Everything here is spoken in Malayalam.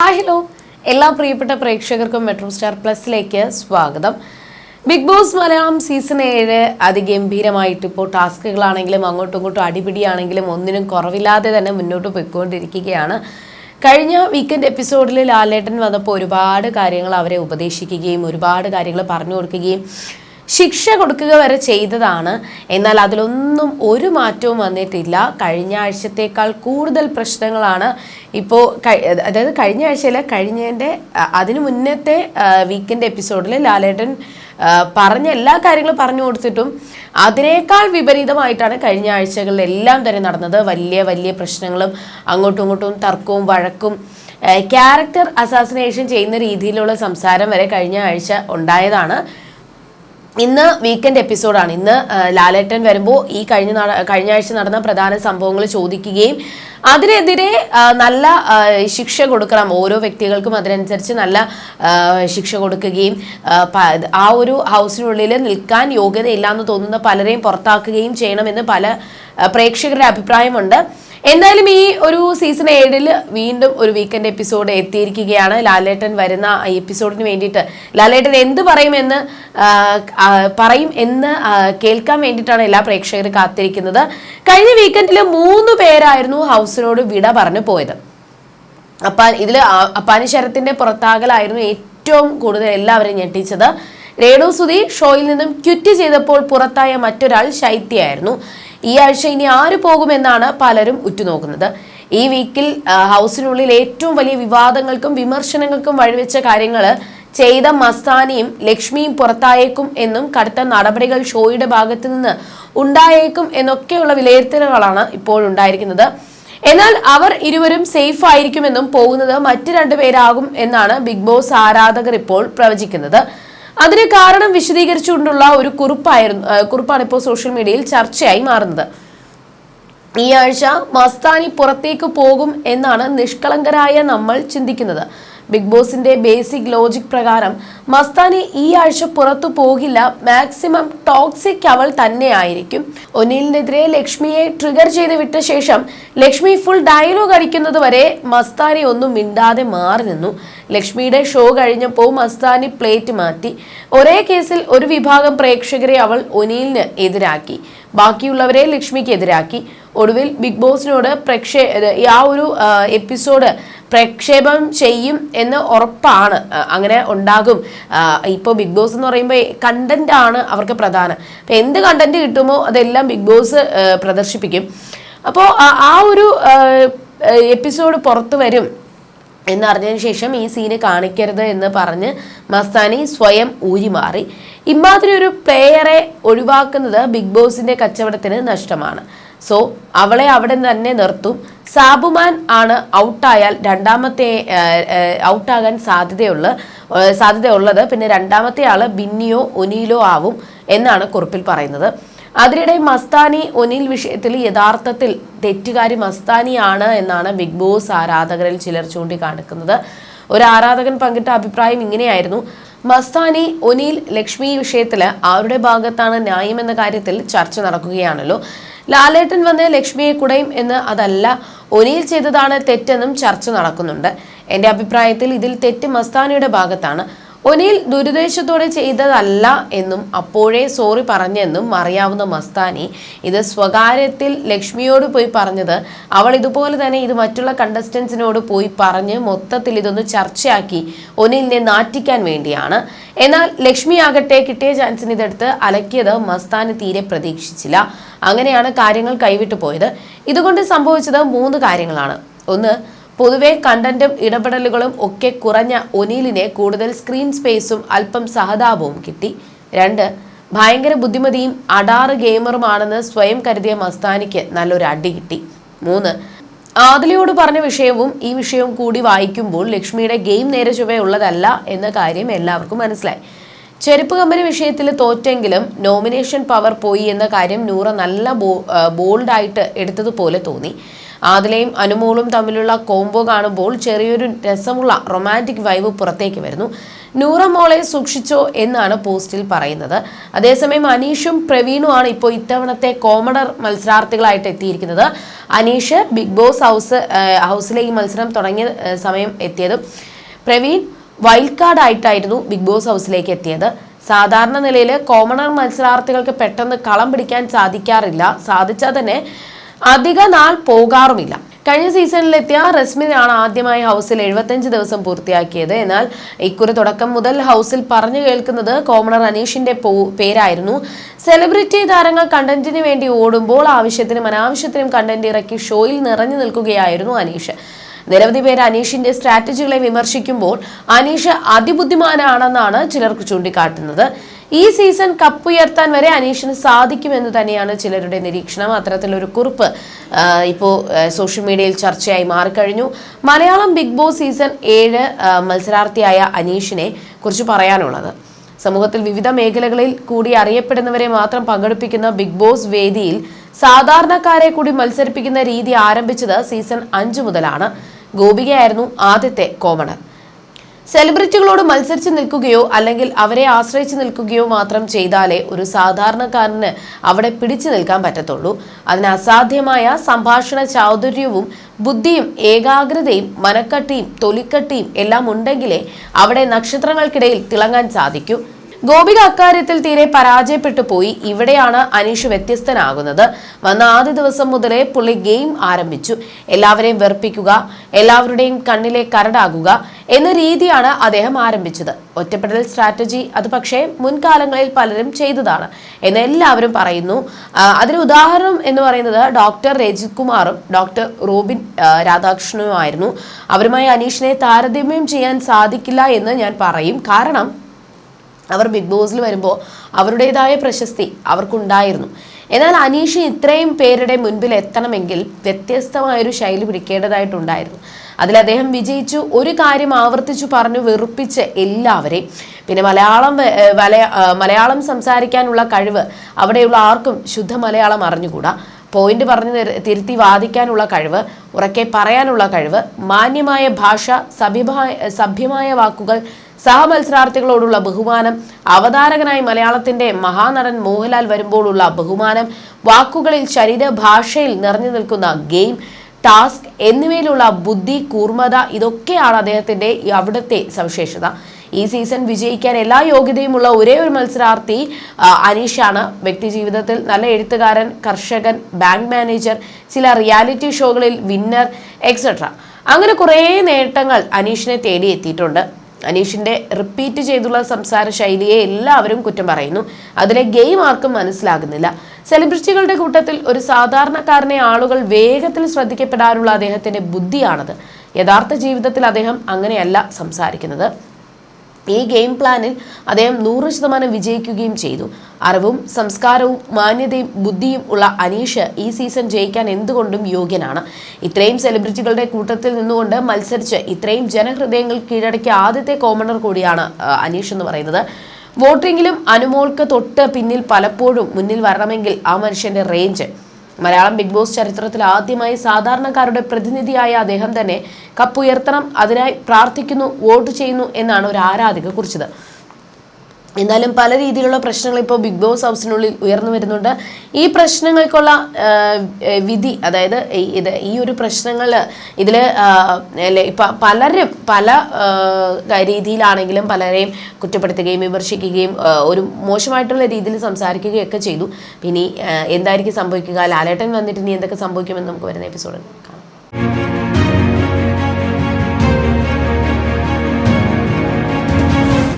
ഹായ് ഹലോ എല്ലാ പ്രിയപ്പെട്ട പ്രേക്ഷകർക്കും മെട്രോ സ്റ്റാർ പ്ലസിലേക്ക് സ്വാഗതം. ബിഗ് ബോസ് മലയാളം സീസൺ ഏഴ് അതിഗംഭീരമായിട്ട് ഇപ്പോൾ ടാസ്കുകളാണെങ്കിലും അങ്ങോട്ടും ഇങ്ങോട്ടും അടിപിടിയാണെങ്കിലും ഒന്നിനും കുറവില്ലാതെ തന്നെ മുന്നോട്ട് പോയിക്കൊണ്ടിരിക്കുകയാണ്. കഴിഞ്ഞ വീക്കെൻഡ് എപ്പിസോഡിൽ ലാലേട്ടൻ വന്നപ്പോൾ ഒരുപാട് കാര്യങ്ങൾ അവരെ ഉപദേശിക്കുകയും ഒരുപാട് കാര്യങ്ങൾ പറഞ്ഞു കൊടുക്കുകയും ശിക്ഷ കൊടുക്കുക വരെ ചെയ്തതാണ്. എന്നാൽ അതിലൊന്നും ഒരു മാറ്റവും വന്നിട്ടില്ല. കഴിഞ്ഞ ആഴ്ചത്തേക്കാൾ കൂടുതൽ പ്രശ്നങ്ങളാണ് ഇപ്പോൾ അതായത് കഴിഞ്ഞ ആഴ്ചയിലെ കഴിഞ്ഞതിന്റെ അതിനു മുന്നത്തെ വീക്കെൻഡ് എപ്പിസോഡിൽ ലാലേട്ടൻ പറഞ്ഞ എല്ലാ കാര്യങ്ങളും പറഞ്ഞു കൊടുത്തിട്ടും അതിനേക്കാൾ വിപരീതമായിട്ടാണ് കഴിഞ്ഞ ആഴ്ചകളിലെല്ലാം തന്നെ നടന്നത്. വലിയ വലിയ പ്രശ്നങ്ങളും അങ്ങോട്ടും ഇങ്ങോട്ടും തർക്കവും വഴക്കും ക്യാരക്ടർ അസാസിനേഷൻ ചെയ്യുന്ന രീതിയിലുള്ള സംസാരം വരെ കഴിഞ്ഞ ആഴ്ച ഉണ്ടായതാണ്. ഇന്ന് വീക്കെൻഡ് എപ്പിസോഡാണ് ഇന്ന് ലാലേട്ടൻ വരുമ്പോൾ ഈ കഴിഞ്ഞ കഴിഞ്ഞ ആഴ്ച നടന്ന പ്രധാന സംഭവങ്ങൾ ചോദിക്കുകയും അതിനെതിരെ നല്ല ശിക്ഷ കൊടുക്കണം. ഓരോ വ്യക്തികൾക്കും അതിനനുസരിച്ച് നല്ല ശിക്ഷ കൊടുക്കുകയും ആ, ഒരു ഹൗസിനുള്ളിൽ നിൽക്കാൻ യോഗ്യതയില്ല എന്ന് തോന്നുന്ന പലരെയും പുറത്താക്കുകയും ചെയ്യണമെന്ന് പല പ്രേക്ഷകരുടെ അഭിപ്രായമുണ്ട്. എന്തായാലും ഈ ഒരു സീസൺ ഏഴിൽ വീണ്ടും ഒരു വീക്കെൻഡ് എപ്പിസോഡ് എത്തിയിരിക്കുകയാണ്. ലാലേട്ടൻ വരുന്ന ഈ എപ്പിസോഡിന് വേണ്ടിയിട്ട്. ലാലേട്ടൻ എന്ത് പറയുമെന്ന് പറയും എന്ന് കേൾക്കാൻ വേണ്ടിയിട്ടാണ് എല്ലാ പ്രേക്ഷകരും കാത്തിരിക്കുന്നത്. കഴിഞ്ഞ വീക്കെൻഡിൽ മൂന്ന് പേരായിരുന്നു ഹൗസിനോട് വിട പറഞ്ഞു പോയത്. അപ്പാൻ ഇതിൽ അപ്പാനി ശരത്തിന്റെ പുറത്താകലായിരുന്നു ഏറ്റവും കൂടുതൽ എല്ലാവരെയും ഞെട്ടിച്ചത്. രേണു സുധി ഷോയിൽ നിന്നും ക്വിറ്റ് ചെയ്തപ്പോൾ പുറത്തായ മറ്റൊരാൾ ശൈത്യയായിരുന്നു ഈ ആഴ്ച ഇനി ആര് പോകുമെന്നാണ് പലരും ഉറ്റുനോക്കുന്നത്. ഈ വീക്കിൽ ഹൗസിനുള്ളിൽ ഏറ്റവും വലിയ വിവാദങ്ങൾക്കും വിമർശനങ്ങൾക്കും വഴിവെച്ച കാര്യങ്ങൾ ചെയ്ത മസ്താനിയും ലക്ഷ്മിയും പുറത്തായേക്കും എന്നും കടുത്ത നടപടികൾ ഷോയുടെ ഭാഗത്ത് നിന്ന് ഉണ്ടായേക്കും എന്നൊക്കെയുള്ള വിലയിരുത്തലുകളാണ് ഇപ്പോഴുണ്ടായിരിക്കുന്നത് എന്നാൽ അവർ ഇരുവരും സേഫ് ആയിരിക്കുമെന്നും പോകുന്നത് മറ്റു രണ്ടുപേരാകും എന്നാണ് ബിഗ് ബോസ് ആരാധകർ ഇപ്പോൾ പ്രവചിക്കുന്നത്. അതിന് കാരണം വിശദീകരിച്ചുകൊണ്ടുള്ള ഒരു കുറിപ്പായിരുന്നു കുറിപ്പാണ് ഇപ്പോൾ സോഷ്യൽ മീഡിയയിൽ ചർച്ചയായി മാറുന്നത്. ഈ ആഴ്ച മസ്താനി പുറത്തേക്ക് പോകും എന്നാണ് നിഷ്കളങ്കരായ നമ്മൾ ചിന്തിക്കുന്നത്. ബിഗ് ബോസിന്റെ ബേസിക് ലോജിക് പ്രകാരം മസ്താനി ഈ ആഴ്ച പുറത്തു പോകില്ല മാക്സിമം ടോക്സിക് അവൾ തന്നെയായിരിക്കും. ഒനിലിനെതിരെ ലക്ഷ്മിയെ ട്രിഗർ ചെയ്ത് വിട്ട ശേഷം ലക്ഷ്മി ഫുൾ ഡയലോഗ് അടിക്കുന്നത് വരെ മസ്താനി ഒന്നും മിണ്ടാതെ മാറി നിന്നു. ലക്ഷ്മിയുടെ ഷോ കഴിഞ്ഞപ്പോൾ മസ്താനി പ്ലേറ്റ് മാറ്റി. ഒരേ കേസിൽ ഒരു വിഭാഗം പ്രേക്ഷകരെ അവൾ ഒനീലിന് എതിരാക്കി. ബാക്കിയുള്ളവരെ ലക്ഷ്മിക്ക് എതിരാക്കി. ഒടുവിൽ ബിഗ് ബോസിനോട് പ്രക്ഷേ ആ ഒരു എപ്പിസോഡ് പ്രക്ഷേപം ചെയ്യും എന്ന് ഉറപ്പാണ്. അങ്ങനെ ഉണ്ടാകും. ഇപ്പോൾ ബിഗ് ബോസ് എന്ന് പറയുമ്പോൾ കണ്ടന്റ് ആണ് അവർക്ക് പ്രധാനം. അപ്പം എന്ത് കണ്ടന്റ് കിട്ടുമോ അതെല്ലാം ബിഗ് ബോസ് പ്രദർശിപ്പിക്കും. അപ്പോൾ ആ ഒരു എപ്പിസോഡ് പുറത്തു വരും. എന്നറിഞ്ഞതിന് ശേഷം ഈ സീന് കാണിക്കരുത് എന്ന് പറഞ്ഞ് മസ്താനി സ്വയം ഊരിമാറി. ഇമാതിരി ഒരു പ്ലെയറെ ഒഴിവാക്കുന്നത് ബിഗ് ബോസിന്റെ കച്ചവടത്തിന് നഷ്ടമാണ്. സോ അവളെ അവിടെ തന്നെ നിർത്തും. സാബുമാൻ ആണ് ഔട്ടായാൽ രണ്ടാമത്തെ ഔട്ടാകാൻ സാധ്യതയുള്ള സാധ്യതയുള്ളത്. പിന്നെ രണ്ടാമത്തെ ആൾ ബിന്നിയോ ഒനീലോ ആവും എന്നാണ് കുറിപ്പിൽ പറയുന്നത്. അതിനിടെ മസ്താനി ഒനിൽ വിഷയത്തിൽ യഥാർത്ഥത്തിൽ തെറ്റുകാരി മസ്താനിയാണ് എന്നാണ് ബിഗ് ബോസ് ആരാധകരിൽ ചിലർ ചൂണ്ടിക്കാണിക്കുന്നത്. ഒരു ആരാധകൻ പങ്കിട്ട അഭിപ്രായം ഇങ്ങനെയായിരുന്നു. മസ്താനി ഒനിൽ ലക്ഷ്മി വിഷയത്തിൽ ആരുടെ ഭാഗത്താണ് ന്യായം എന്ന കാര്യത്തിൽ ചർച്ച നടക്കുകയാണല്ലോ. ലാലേട്ടൻ വന്ന് ലക്ഷ്മിയെ കുടയും എന്ന് അതല്ല ഒനിൽ ചെയ്തതാണ് തെറ്റെന്നും ചർച്ച നടക്കുന്നുണ്ട്. എന്റെ അഭിപ്രായത്തിൽ ഇതിൽ തെറ്റ് മസ്താനിയുടെ ഭാഗത്താണ്. ഒനിൽ ദുരുദ്ദേശത്തോടെ ചെയ്തതല്ല എന്നും അപ്പോഴേ സോറി പറഞ്ഞെന്നും അറിയാവുന്ന മസ്താനി ഇത് സ്വകാര്യത്തിൽ ലക്ഷ്മിയോട് പോയി പറഞ്ഞത്. അവൾ ഇതുപോലെ തന്നെ ഇത് മറ്റുള്ള കണ്ടസ്റ്റൻസിനോട് പോയി പറഞ്ഞ് മൊത്തത്തിൽ ഇതൊന്ന് ചർച്ചയാക്കി ഒനിലിനെ നാറ്റിക്കാൻ വേണ്ടിയാണ്. എന്നാൽ ലക്ഷ്മി ആകട്ടെ കിട്ടിയ ചാൻസിന് ഇതെടുത്ത് അലക്കിയത് മസ്താനി തീരെ പ്രതീക്ഷിച്ചില്ല. അങ്ങനെയാണ് കാര്യങ്ങൾ കൈവിട്ടു പോയത്. ഇതുകൊണ്ട് സംഭവിച്ചത് മൂന്ന് കാര്യങ്ങളാണ്. ഒന്ന് പൊതുവെ കണ്ടന്റും ഇടപെടലുകളും ഒക്കെ കുറഞ്ഞ ഒനീലിനെ കൂടുതൽ സ്ക്രീൻ സ്പേസും അല്പം സഹതാപവും കിട്ടി. രണ്ട് ഭയങ്കര ബുദ്ധിമതിയും അടാറ് ഗെയിമറുമാണെന്ന് സ്വയം കരുതിയ മസ്താനിക്ക് നല്ലൊരു അടി കിട്ടി. മൂന്ന് ആദിലയോട് പറഞ്ഞ വിഷയവും ഈ വിഷയവും കൂടി വായിക്കുമ്പോൾ ലക്ഷ്മിയുടെ ഗെയിം നേരെ ചുവയുള്ളതല്ല എന്ന കാര്യം എല്ലാവർക്കും മനസ്സിലായി. ചെരുപ്പ് കമ്പനി വിഷയത്തിൽ തോറ്റെങ്കിലും നോമിനേഷൻ പവർ പോയി എന്ന കാര്യം നൂറ നല്ല ബോ ബോൾഡായിട്ട് എടുത്തതുപോലെ തോന്നി. ആദിലയും അനുമോളും തമ്മിലുള്ള കോംബോ കാണുമ്പോൾ ചെറിയൊരു രസമുള്ള റൊമാന്റിക് വൈബ് പുറത്തേക്ക് വരുന്നു. നൂറ മോളെ സൂക്ഷിച്ചോ എന്നാണ് പോസ്റ്റിൽ പറയുന്നത്. അതേസമയം അനീഷും പ്രവീണുമാണ് ഇപ്പോൾ ഇത്തവണത്തെ കോമഡർ മത്സരാർത്ഥികളായിട്ട് എത്തിയിരിക്കുന്നത്. അനീഷ് ബിഗ് ബോസ് ഹൗസ് ഹൗസിലെ ഈ മത്സരം തുടങ്ങിയ സമയം എത്തിയത് പ്രവീൺ വൈൽഡ് കാർഡ് ആയിട്ടായിരുന്നു ബിഗ് ബോസ് ഹൗസിലേക്ക് എത്തിയത്. സാധാരണ നിലയിൽ കോമണർ മത്സരാർത്ഥികൾക്ക് പെട്ടെന്ന് കളം പിടിക്കാൻ സാധിക്കാറില്ല. സാധിച്ചാൽ തന്നെ അധിക നാൾ പോകാറുമില്ല. കഴിഞ്ഞ സീസണിലെത്തിയ റസ്മിനാണ് ആദ്യമായി ഹൗസിൽ എഴുപത്തഞ്ച് ദിവസം പൂർത്തിയാക്കിയത്. എന്നാൽ ഇക്കുറി തുടക്കം മുതൽ ഹൗസിൽ പറഞ്ഞു കേൾക്കുന്നത് കോമണർ അനീഷിന്റെ പേരായിരുന്നു. സെലിബ്രിറ്റി താരങ്ങൾ കണ്ടന്റിന് വേണ്ടി ഓടുമ്പോൾ ആവശ്യത്തിനും അനാവശ്യത്തിനും കണ്ടന്റ് ഇറക്കി ഷോയിൽ നിറഞ്ഞു നിൽക്കുകയായിരുന്നു അനീഷ്. നിരവധി പേര് അനീഷിന്റെ സ്ട്രാറ്റജികളെ വിമർശിക്കുമ്പോൾ അനീഷ് അതിബുദ്ധിമാനാണെന്നാണ് ചിലർക്ക് ചൂണ്ടിക്കാട്ടുന്നത്. ഈ സീസൺ കപ്പ് കപ്പുയർത്താൻ വരെ അനീഷിന് സാധിക്കുമെന്ന് തന്നെയാണ് ചിലരുടെ നിരീക്ഷണം. അത്തരത്തിലൊരു കുറിപ്പ് ഇപ്പോൾ സോഷ്യൽ മീഡിയയിൽ ചർച്ചയായി മാറിക്കഴിഞ്ഞു. മലയാളം ബിഗ് ബോസ് സീസൺ ഏഴ് മത്സരാർത്ഥിയായ അനീഷിനെ കുറിച്ച് പറയാനുള്ളത്. സമൂഹത്തിൽ വിവിധ മേഖലകളിൽ കൂടി അറിയപ്പെടുന്നവരെ മാത്രം പങ്കെടുപ്പിക്കുന്ന ബിഗ് ബോസ് വേദിയിൽ സാധാരണക്കാരെ കൂടി മത്സരിപ്പിക്കുന്ന രീതി ആരംഭിച്ചത് സീസൺ അഞ്ചു മുതലാണ്. ഗോപികയായിരുന്നു ആദ്യത്തെ കോമണർ. സെലിബ്രിറ്റികളോട് മത്സരിച്ച് നിൽക്കുകയോ അല്ലെങ്കിൽ അവരെ ആശ്രയിച്ച് നിൽക്കുകയോ മാത്രം ചെയ്താലേ ഒരു സാധാരണക്കാരന് അവിടെ പിടിച്ചു നിൽക്കാൻ പറ്റത്തുള്ളൂ. അതിന് അസാധ്യമായ സംഭാഷണ ചാതുര്യവും ബുദ്ധിയും ഏകാഗ്രതയും മനക്കട്ടിയും തൊലിക്കട്ടിയും എല്ലാം ഉണ്ടെങ്കിലേ അവിടെ നക്ഷത്രങ്ങൾക്കിടയിൽ തിളങ്ങാൻ സാധിക്കൂ. ഗോപിക അക്കാര്യത്തിൽ തീരെ പരാജയപ്പെട്ടു പോയി. ഇവിടെയാണ് അനീഷ് വ്യത്യസ്തനാകുന്നത്. വന്ന ആദ്യ ദിവസം മുതലേ പുള്ളി ഗെയിം ആരംഭിച്ചു. എല്ലാവരെയും വെറുപ്പിക്കുക എല്ലാവരുടെയും കണ്ണിലെ കരടാകുക എന്ന രീതിയാണ് അദ്ദേഹം ആരംഭിച്ചത്. ഒറ്റപ്പെടൽ സ്ട്രാറ്റജി അത് പക്ഷേ മുൻകാലങ്ങളിൽ പലരും ചെയ്തതാണ് എന്ന് എല്ലാവരും പറയുന്നു. അതിന് ഉദാഹരണം എന്ന് പറയുന്നത് ഡോക്ടർ രജിത് കുമാറും ഡോക്ടർ റോബിൻ രാധാകൃഷ്ണനുമായിരുന്നു. അവരുമായി അനീഷിനെ താരതമ്യം ചെയ്യാൻ സാധിക്കില്ല എന്ന് ഞാൻ പറയും. കാരണം അവർ ബിഗ് ബോസിൽ വരുമ്പോൾ അവരുടേതായ പ്രശസ്തി അവർക്കുണ്ടായിരുന്നു. എന്നാൽ അനീഷ് ഇത്രയും പേരുടെ മുൻപിൽ എത്തണമെങ്കിൽ വ്യത്യസ്തമായൊരു ശൈലി പിടിക്കേണ്ടതായിട്ടുണ്ടായിരുന്നു. അതിൽ അദ്ദേഹം വിജയിച്ചു ഒരു കാര്യം ആവർത്തിച്ചു പറഞ്ഞു വെറുപ്പിച്ച് എല്ലാവരെയും. പിന്നെ മലയാളം മലയാളം സംസാരിക്കാനുള്ള കഴിവ് അവിടെയുള്ള ആർക്കും ശുദ്ധ മലയാളം അറിഞ്ഞുകൂടാ. പോയിന്റ് പറഞ്ഞ് തിരുത്തി വാദിക്കാനുള്ള കഴിവ് ഉറക്കെ പറയാനുള്ള കഴിവ് മാന്യമായ ഭാഷ സഭ്യമായ സഭ്യമായ വാക്കുകൾ സഹമത്സരാർത്ഥികളോടുള്ള ബഹുമാനം അവതാരകനായി മലയാളത്തിന്റെ മഹാനടൻ മോഹൻലാൽ വരുമ്പോഴുള്ള ബഹുമാനം വാക്കുകളിൽ ശരീരഭാഷയിൽ നിറഞ്ഞു നിൽക്കുന്ന ഗെയിം ടാസ്ക് എന്നിവയിലുള്ള ബുദ്ധി കൂർമ്മത ഇതൊക്കെയാണ് അദ്ദേഹത്തിന്റെ അവിടുത്തെ സവിശേഷത. ഈ സീസൺ വിജയിക്കാൻ എല്ലാ യോഗ്യതയുമുള്ള ഒരേ ഒരു മത്സരാർത്ഥി അനീഷാണ്. വ്യക്തി ജീവിതത്തിൽ നല്ല എഴുത്തുകാരൻ കർഷകൻ ബാങ്ക് മാനേജർ ചില റിയാലിറ്റി ഷോകളിൽ വിന്നർ എക്സെട്ര അങ്ങനെ കുറേ നേട്ടങ്ങൾ അനീഷിനെ തേടിയെത്തിയിട്ടുണ്ട്. അനീഷിന്റെ റിപ്പീറ്റ് ചെയ്തുള്ള സംസാര ശൈലിയെ എല്ലാവരും കുറ്റം പറയുന്നു. അതിലെ ഗെയിം ആർക്കും മനസ്സിലാകുന്നില്ല. സെലിബ്രിറ്റികളുടെ കൂട്ടത്തിൽ ഒരു സാധാരണക്കാരനെ ആളുകൾ വേഗത്തിൽ ശ്രദ്ധിക്കപ്പെടാനുള്ള അദ്ദേഹത്തിന്റെ ബുദ്ധിയാണത്. യഥാർത്ഥ ജീവിതത്തിൽ അദ്ദേഹം അങ്ങനെയല്ല സംസാരിക്കുന്നത്. ഈ ഗെയിം പ്ലാനിൽ അദ്ദേഹം നൂറ് ശതമാനം വിജയിക്കുകയും ചെയ്തു. അറിവും സംസ്കാരവും മാന്യതയും ബുദ്ധിയും ഉള്ള അനീഷ് ഈ സീസൺ ജയിക്കാൻ എന്തുകൊണ്ടും യോഗ്യനാണ്. ഇത്രയും സെലിബ്രിറ്റികളുടെ കൂട്ടത്തിൽ നിന്നുകൊണ്ട് മത്സരിച്ച് ഇത്രയും ജനഹൃദയങ്ങൾ കീഴടക്കിയ ആദ്യത്തെ കോമണർ കൂടിയാണ് അനീഷ് എന്ന് പറയുന്നത്. വോട്ടിങ്ങിലും അനുമോൾക്ക് തൊട്ട് പിന്നിൽ പലപ്പോഴും മുന്നിൽ വരണമെങ്കിൽ ആ മനുഷ്യന്റെ റേഞ്ച് മലയാളം ബിഗ് ബോസ് ചരിത്രത്തിൽ ആദ്യമായി സാധാരണക്കാരുടെ പ്രതിനിധിയായ അദ്ദേഹം തന്നെ കപ്പുയർത്തണം അതിനായി പ്രാർത്ഥിക്കുന്നു വോട്ട് ചെയ്യുന്നു എന്നാണ് ഒരു ആരാധിക കുറിച്ചത്. എന്നാലും പല രീതിയിലുള്ള പ്രശ്നങ്ങൾ ഇപ്പോൾ ബിഗ് ബോസ് ഹൗസിനുള്ളിൽ ഉയർന്നു വരുന്നുണ്ട്. ഈ പ്രശ്നങ്ങൾക്കുള്ള വിധി അതായത് ഇത് ഈ ഒരു പ്രശ്നങ്ങൾ ഇതിൽ ഇപ്പം പലരും പല രീതിയിലാണെങ്കിലും പലരെയും കുറ്റപ്പെടുത്തുകയും വിമർശിക്കുകയും ഒരു മോശമായിട്ടുള്ള രീതിയിൽ സംസാരിക്കുകയൊക്കെ ചെയ്തു. ഇനി എന്തായിരിക്കും സംഭവിക്കുക? ലാലേട്ടൻ വന്നിട്ട് ഇനി എന്തൊക്കെ സംഭവിക്കുമെന്ന് നമുക്ക് വരുന്ന എപ്പിസോഡിൽ കാണാം.